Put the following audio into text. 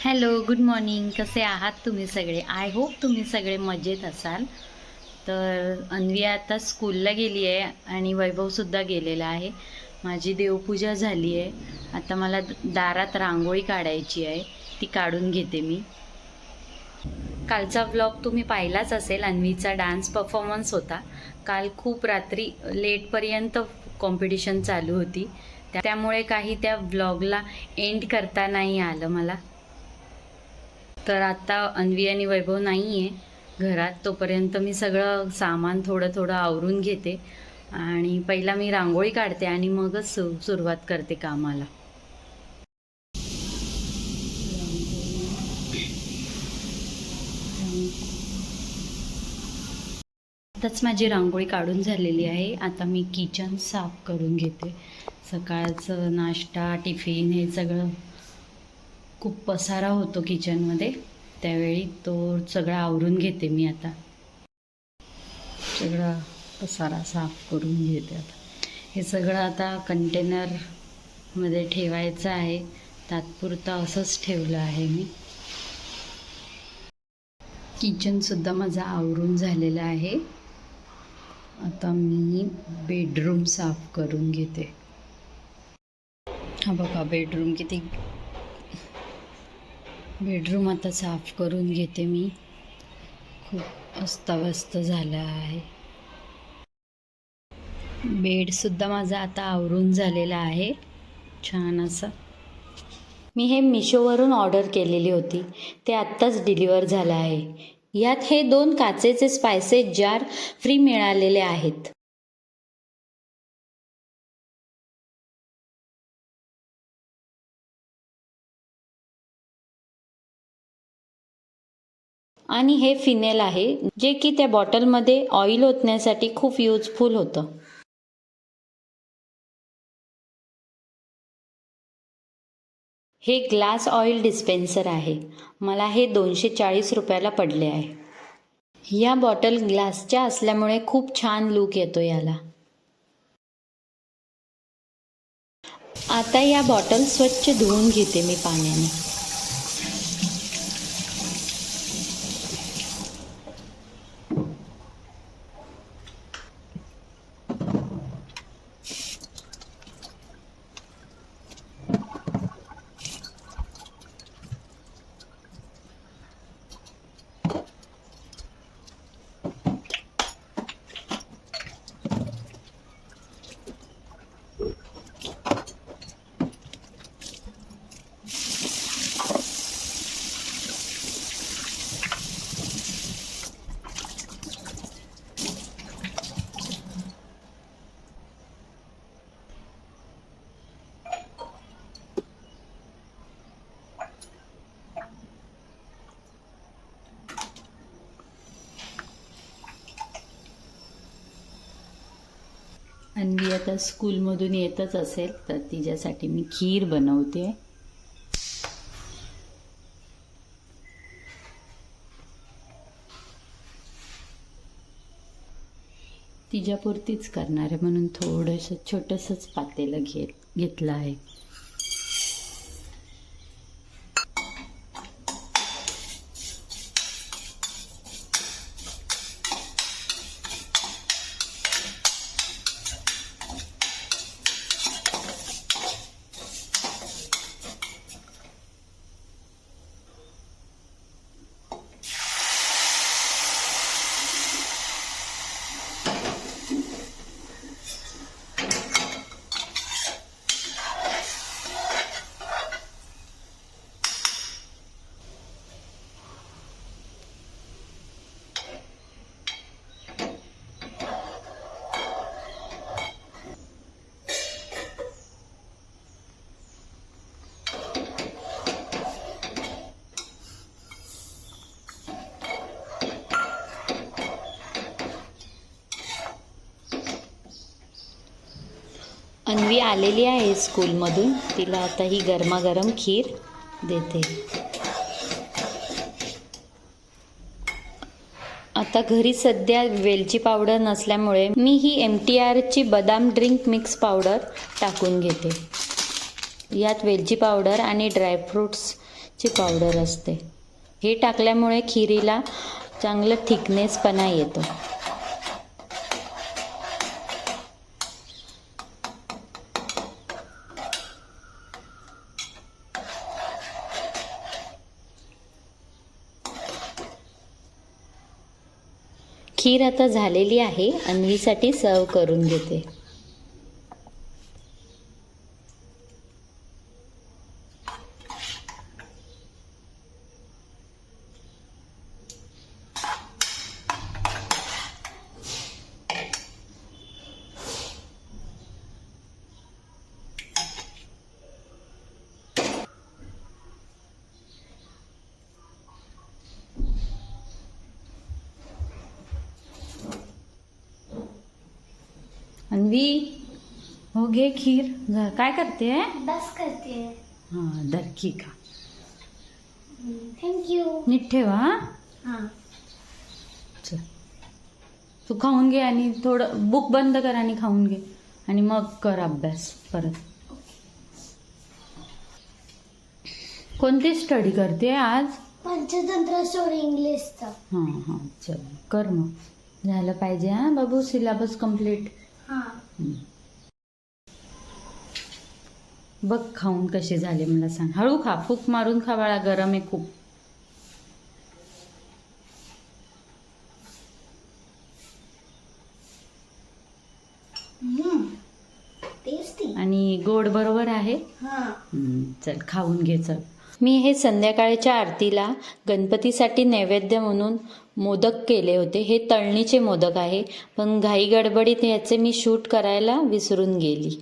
Hello good morning कसे आहात तुम्ही सगळे? आय होप तुम्ही सगळे मजेत असाल. तर अन्वी आता स्कूलला गेली आहे आणि वैभवसुद्धा गेलेला आहे. माझी देवपूजा झाली आहे. आता मला दारात रांगोळी काढायची आहे. ती काढून घेते मी. कालचा व्लॉग तुम्ही पाहिलाच असेल. अन्वीचा डान्स परफॉर्मन्स होता. काल खूप रात्री लेटपर्यंत कॉम्पिटिशन चालू होती. त्या- त्यामुळे काही त्या व्लॉगला एंड करता नाही आलं मला. तर आता अन्वी आणि वैभव नाही आहे घरात तोपर्यंत मी सगळं सामान थोडं थोडं आवरून घेते आणि पहिला मी रांगोळी काढते आणि मगच सु सुरुवात करते कामाला. आताच माझी रांगोळी काढून झालेली आहे. आता मी किचन साफ करून घेते. सकाळचं नाश्ता टिफिन हे सगळं खूप पसारा होतो किचनमध्ये. त्यावेळी तो सगळा आवरून घेते मी आता. सगळा पसारा साफ करून घेते आता. हे सगळं आता कंटेनरमध्ये ठेवायचं आहे. तात्पुरतं असंच ठेवलं आहे मी. किचनसुद्धा माझं आवरून झालेलं आहे. आता मी बेडरूम साफ करून घेते. हा बघा बेडरूम किती बेडरूम आता साफ करून घेते मी. खूप अस्ताव्यस्त झालं आहे. बेडसुद्धा माझा आता आवरून झालेला आहे. छान असं. मी हे मिशोवरून ऑर्डर केलेली होती. ते आत्ताच डिलिव्हर झालं आहे. यात हे दोन काचेचे स्पायसेस जार फ्री मिळालेले आहेत. आणि हे फिनेल आहे जे की त्या बॉटलमध्ये ऑइल ओतण्यासाठी खूप युजफुल होतं. हे ग्लास ऑइल डिस्पेन्सर आहे. मला हे दोनशे चाळीस रुपयाला पडले आहे. या बॉटल ग्लासच्या असल्यामुळे खूप छान लुक येतो याला. आता या बॉटल स्वच्छ धुवून घेते मी पाण्याने. अन्वी आता स्कूलमधून येतच असेल तर तिच्यासाठी मी खीर बनवते. तिच्यापुरतीच करणार आहे म्हणून थोडंसं छोटंसंच पातेलं घेत घेतलं आहे. अन्वी आलेली आहे स्कूलमधून. तिला आता ही गरमागरम खीर देते. आता घरी सध्या वेलची पावडर नसल्यामुळे मी ही एम टी आरची बदाम ड्रिंक मिक्स पावडर टाकून घेते. यात वेलची पावडर आणि ड्रायफ्रूट्सची पावडर असते. हे टाकल्यामुळे खिरीला चांगलं थिकनेसपणा येतो. खीर आता झालेली आहे अन्वीसाठी सर्व करून घेते. अन्वी हो घे खीर. काय करते? बस करते. हां दरकी का थँक्यू नीट ठेवा हां? चल. तू खाऊन घे आणि थोडं बुक बंद कर आणि खाऊन घे. आणि मग कर अभ्यास परत. कोणती स्टडी करते आज? पंचतंत्र स्टोरी इंग्लिशचं. हां हां चल. कर मग. झालं पाहिजे हां? बाबू सिलेबस कंप्लीट बघ खाऊन कसे झाले मला सांग. हळू खा फूक मारून खा बाळा गरम आहे खूप. आणि गोड बरोबर आहे? हां. चल खाऊन घे चल. मी हे संध्याकाळच्या आरतीला गणपतीसाठी नैवेद्य म्हणून मोदक केले होते. हे तळणीचे मोदक आहे. पण घाई गडबडीत ह्याचे मी शूट करायला विसरून गेली.